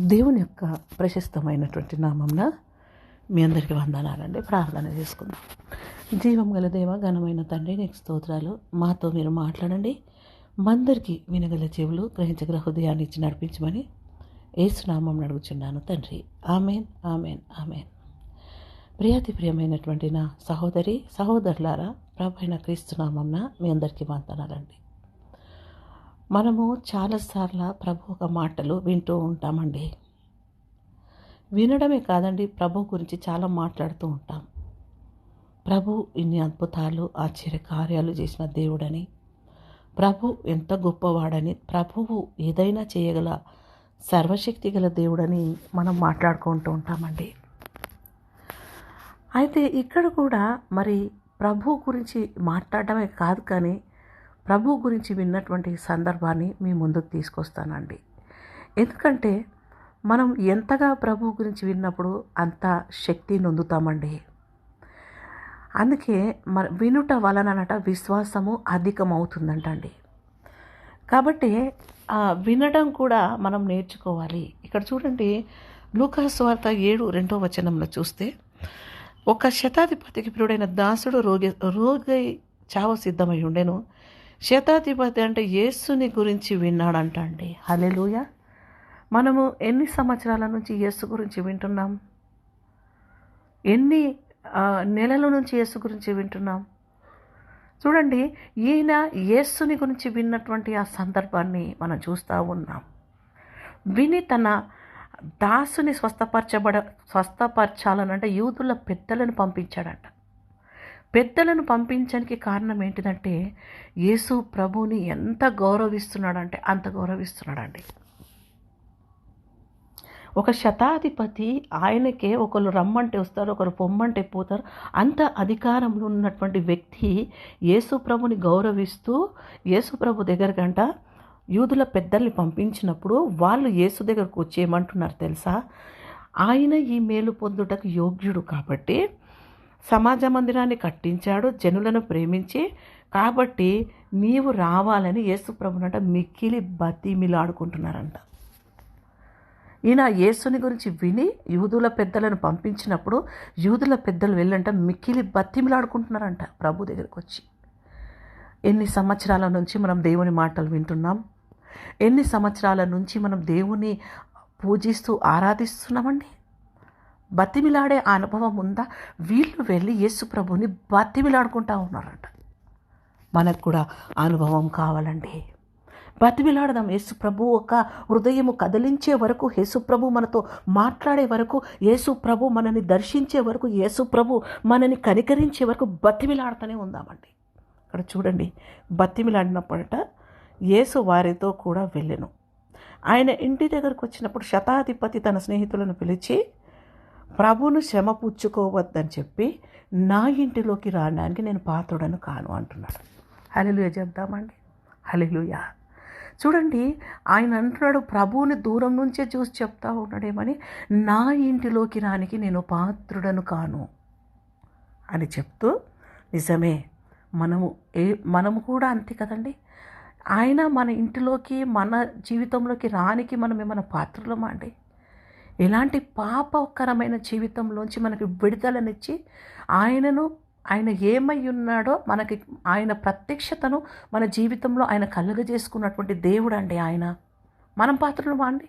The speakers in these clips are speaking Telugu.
దేవుని యొక్క ప్రశస్తమైనటువంటి నామంన మీ అందరికీ వందనాలండి. ప్రార్థన చేసుకుందాం. జీవం గల దేవ ఘనమైన తండ్రి నీకు స్తోత్రాలు. మాతో మీరు మాట్లాడండి. మందరికీ వినగల చెవులు గ్రహించగల హృదయాన్ని ఇచ్చి నడిపించమని ఏసునామం నడుగుచున్నాను తండ్రి. Amen amen amen. ప్రియాతి ప్రియమైనటువంటి నా సహోదరి సహోదరులారా ప్రభైన క్రీస్తునామంన మీ అందరికీ వందనాలండి. మనము చాలాసార్లు ప్రభు ఒక మాటలు వింటూ ఉంటామండి. వినడమే కాదండి ప్రభు గురించి చాలా మాట్లాడుతూ ఉంటాం. ప్రభు ఇన్ని అద్భుతాలు ఆశ్చర్య కార్యాలు చేసిన దేవుడని ప్రభు ఎంత గొప్పవాడని ప్రభువు ఏదైనా చేయగల సర్వశక్తి గల దేవుడని మనం మాట్లాడుకుంటూ ఉంటామండి. అయితే ఇక్కడ కూడా మరి ప్రభు గురించి మాట్లాడటమే కాదు కానీ ప్రభు గురించి విన్నటువంటి సందర్భాన్ని మీ ముందుకు తీసుకొస్తానండి. ఎందుకంటే మనం ఎంతగా ప్రభు గురించి విన్నప్పుడు అంత శక్తి నొందుతామండి. అందుకే మన వినుట వలననట విశ్వాసము అధికమవుతుందంటండి. కాబట్టి ఆ వినడం కూడా మనం నేర్చుకోవాలి. ఇక్కడ చూడండి లూకాస్ వార్త ఏడు రెండో వచనంలో చూస్తే ఒక శతాధిపతికి ప్రియుడైన దాసుడు రోగి రోగి చావ సిద్ధమై ఉండెను. శతాధిపతి అంటే యేసుని గురించి విన్నాడంట అండి హలెలుయ మనము ఎన్ని సంవత్సరాల నుంచి యేసు గురించి వింటున్నాం? ఎన్ని నెలల నుంచి యేసు గురించి వింటున్నాం? చూడండి ఈయన యేసుని గురించి విన్నటువంటి ఆ సందర్భాన్ని మనం చూస్తూ ఉన్నాం. విని తన దాసుని స్వస్థపరచబడ స్వస్థపరచాలనంటే యూదుల పెద్దలను పంపించాడంట. పెద్దలను పంపించడానికి కారణం ఏంటిదంటే యేసు ప్రభుని ఎంత గౌరవిస్తున్నాడంటే అంత గౌరవిస్తున్నాడండి. ఒక శతాధిపతి ఆయనకే ఒకరు రమ్మంటే వస్తారు ఒకరు పొమ్మంటే పోతారు. అంత అధికారంలో ఉన్నటువంటి వ్యక్తి యేసు ప్రభుని గౌరవిస్తూ యేసు ప్రభు దగ్గరకంట యూదుల పెద్దల్ని పంపించినప్పుడు వాళ్ళు యేసు దగ్గరకు వచ్చి ఏమంటున్నారు తెలుసా? ఆయన ఈ మేలు పొందుటకు యోగ్యుడు కాబట్టి సమాజ మందిరాన్ని కట్టించాడు జనులను ప్రేమించి. కాబట్టి నీవు రావాలని యేసు ప్రభునంట మిక్కిలి బతిమిలాడుకుంటున్నారంట ఈయన యేసుని గురించి విని యూదుల పెద్దలను పంపించినప్పుడు యూదుల పెద్దలు వెళ్ళంట మిక్కిలి బతిమిలాడుకుంటున్నారంట ప్రభు దగ్గరికి వచ్చి ఎన్ని సంవత్సరాల నుంచి మనం దేవుని మాటలు వింటున్నాం? ఎన్ని సంవత్సరాల నుంచి మనం దేవుని పూజిస్తూ ఆరాధిస్తున్నామండి? బతిమిలాడే ఆ అనుభవం ఉందా? వీళ్ళు వెళ్ళి యేసుప్రభుని బతిమిలాడుకుంటా ఉన్నారంట. మనకు కూడా అనుభవం కావాలండి. బతిమిలాడదాం. యేసుప్రభు ఒక హృదయము కదిలించే వరకు యేసుప్రభు మనతో మాట్లాడే వరకు యేసుప్రభు మనని దర్శించే వరకు యేసుప్రభు మనని కనికరించే వరకు బతిమిలాడుతూనే ఉందామండి. ఇక్కడ చూడండి. బతిమిలాడినప్పుడట యేసు వారితో కూడా వెళ్ళెను. ఆయన ఇంటి దగ్గరకు వచ్చినప్పుడు శతాధిపతి తన స్నేహితులను పిలిచి ప్రభును శ్రమ పుచ్చుకోవద్దని చెప్పి నా ఇంటిలోకి రావడానికి నేను పాత్రుడను కాను అంటున్నాడు. హలిలుయ చెప్దామండి. హలిలుయ చూడండి ఆయన అంటున్నాడు ప్రభువుని దూరం నుంచే చూసి చెప్తా ఉన్నాడేమని నా ఇంటిలోకి రానికి నేను పాత్రుడను కాను అని చెప్తూ నిజమే మనము ఏ మనము కూడా అంతే కదండి. ఆయన మన ఇంటిలోకి మన జీవితంలోకి రానికి మనం ఏమైనా పాత్రలమా అండి? ఎలాంటి పాపకరమైన జీవితంలోంచి మనకి విడుదలనిచ్చి ఆయనను ఆయన ఏమై ఉన్నాడో మనకి ఆయన ప్రత్యక్షతను మన జీవితంలో ఆయన కలుగజేసుకున్నటువంటి దేవుడు అండి ఆయన. మనం పాత్రలు అండి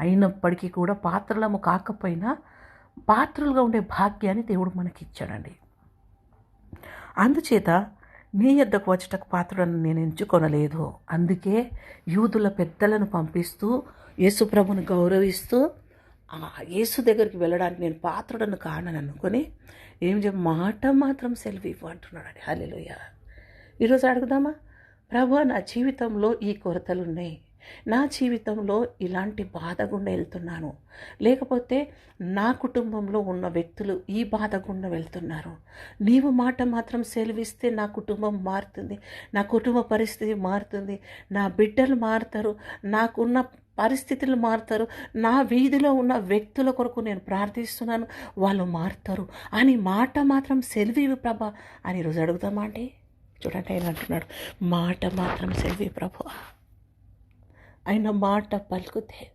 అయినప్పటికీ కూడా పాత్రలము కాకపోయినా పాత్రలుగా ఉండే భాగ్యాన్ని దేవుడు మనకి ఇచ్చాడండి అందుచేత నీ యొద్దకు వచ్చటకు పాత్రలను నేను ఎంచుకొనలేదు. అందుకే యూదుల పెద్దలను పంపిస్తూ యేసుప్రభును గౌరవిస్తూ యేసు దగ్గరికి వెళ్ళడానికి నేను పాత్రుడను కానని అనుకొని ఏం చెప్ మాట మాత్రం సెల్ఫ్ ఇవ్వు అంటున్నాడు హల్లెలూయా. ఈరోజు అడుగుదామా? ప్రభు నా జీవితంలో ఈ కొరతలు ఉన్నాయి నా జీవితంలో ఇలాంటి బాధ గుండా వెళ్తున్నాను. లేకపోతే నా కుటుంబంలో ఉన్న వ్యక్తులు ఈ బాధ గుండా వెళ్తున్నారు. నీవు మాట మాత్రం సెలవిస్తే నా కుటుంబం మారుతుంది. నా కుటుంబ పరిస్థితి మారుతుంది. నా బిడ్డలు మారుతారు. నాకున్న పరిస్థితులు మారుతారు. నా వీధిలో ఉన్న వ్యక్తుల కొరకు నేను ప్రార్థిస్తున్నాను. వాళ్ళు మారుతారు. అని మాట మాత్రం సెల్వి ప్రభ అని ఈరోజు అడుగుతామా అండి? చూడండి ఆయన అంటున్నాడు మాట మాత్రం సెల్వి ప్రభు. ఆయన మాట పలుకుతే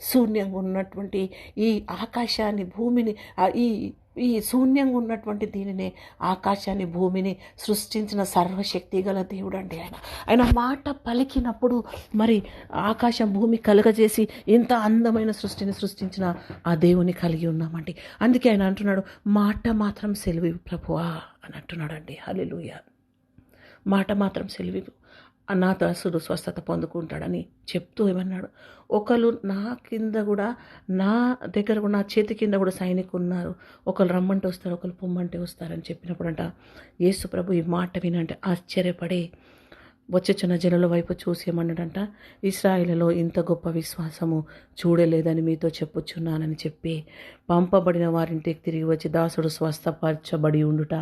శూన్యంగా ఉన్నటువంటి ఈ ఆకాశాన్ని భూమిని ఈ ఈ శూన్యంగా ఉన్నటువంటి దీనిని ఆకాశాన్ని భూమిని సృష్టించిన సర్వశక్తి గల దేవుడు అండి ఆయన. ఆయన మాట పలికినప్పుడు మరి ఆకాశం భూమి కలుగజేసి ఇంత అందమైన సృష్టిని సృష్టించిన ఆ దేవుని కలిగి ఉన్నామండి. అందుకే ఆయన అంటున్నాడు మాట మాత్రం సెలివి ప్రభువా అని అంటున్నాడండి. హల్లెలూయ. మాట మాత్రం సెలివి నా దాసుడు స్వస్థత పొందుకుంటాడని చెప్తూ ఏమన్నాడు? ఒకరు నా కింద కూడా నా దగ్గర కూడా నా చేతి కింద కూడా సైనికులు ఉన్నారు. ఒకరు రమ్మంటే వస్తారు ఒకరు పొమ్మంటే వస్తారని చెప్పినప్పుడంట యేసు ప్రభు ఈ మాట వినంటే ఆశ్చర్యపడి వచ్చొచ్చిన జనుల వైపు చూసి ఏమన్నాడంట? ఇస్రాయిలలో ఇంత గొప్ప విశ్వాసము చూడలేదని మీతో చెప్పుచున్నానని చెప్పి పంపబడిన వారింటికి తిరిగి వచ్చి దాసుడు స్వస్థపరచబడి ఉండుట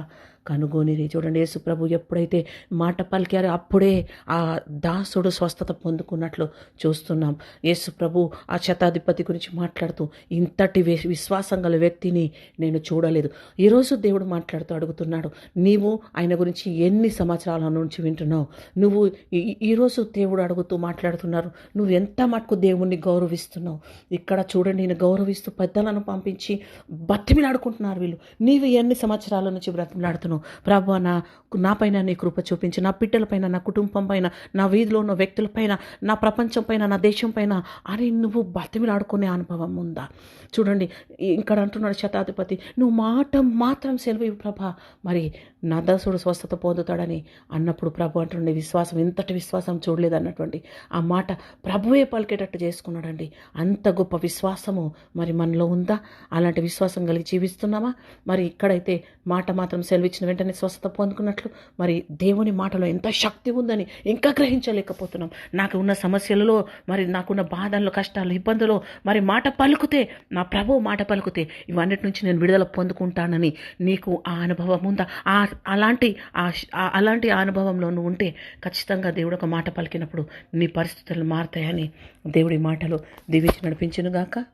కనుగొనిరి చూడండి యేసుప్రభు ఎప్పుడైతే మాట పలికారో అప్పుడే ఆ దాసుడు స్వస్థత పొందుకున్నట్లు చూస్తున్నాం. యేసుప్రభు ఆ శతాధిపతి గురించి మాట్లాడుతూ ఇంతటి విశ్వాసం గల వ్యక్తిని నేను చూడలేదు. ఈరోజు దేవుడు మాట్లాడుతూ అడుగుతున్నాడు నీవు ఆయన గురించి ఎన్ని సంవత్సరాల నుంచి వింటున్నావు? నువ్వు ఈ- ఈరోజు దేవుడు అడుగుతూ మాట్లాడుతున్నారు నువ్వు ఎంత మటుకు దేవుణ్ణి గౌరవిస్తున్నావు? ఇక్కడ చూడండి నేను గౌరవిస్తూ పెద్దలను పంపించి బతిమిలాడుకుంటున్నారు వీళ్ళు. నీవు ఎన్ని సంవత్సరాల నుంచి బ్రతిమిలాడుతున్నావు? ప్రభు నా నా పైన నీ కృప చూపించి. నా బిడ్డల పైన నా కుటుంబం పైన నా వీధిలో ఉన్న వ్యక్తుల పైన నా ప్రపంచం పైన నా దేశం పైన అని నువ్వు బతిమిలాడుకునే అనుభవం ఉందా? చూడండి ఇక్కడ అంటున్నాడు శతాధిపతి నువ్వు మాట మాత్రం సెలవు ఇవ్వు ప్రభా. మరి నా దసుడు స్వస్థత పొందుతాడని అన్నప్పుడు ప్రభు అంటుండే విశ్వాసం ఇంతటి విశ్వాసం చూడలేదు అన్నటువంటి ఆ మాట ప్రభువే పలికేటట్టు చేసుకున్నాడండి. అంత గొప్ప విశ్వాసము మరి మనలో ఉందా? అలాంటి విశ్వాసం కలిగి జీవిస్తున్నామా? మరి ఇక్కడైతే మాట మాత్రం సెలవిచ్చిన వెంటనే స్వస్థత పొందుకున్నట్లు మరి దేవుని మాటలో ఎంత శక్తి ఉందని ఇంకా గ్రహించలేకపోతున్నాం. నాకు ఉన్న సమస్యలలో మరి నాకున్న బాధల్లో కష్టాలు ఇబ్బందులు మరి మాట పలుకుతే నా ప్రభు మాట పలుకుతే ఇవన్నిటి నుంచి నేను విడుదల పొందుకుంటానని నీకు ఆ అనుభవం ఉందా? ఆ అలాంటి ఆ అలాంటి అనుభవంలో నువ్వు ఉంటే ఖచ్చితంగా దేవుడు ఒక మాట పలికినప్పుడు నీ పరిస్థితులు మారుతాయని దేవుడి మాటలు దీవించి నడిపించునుగాక.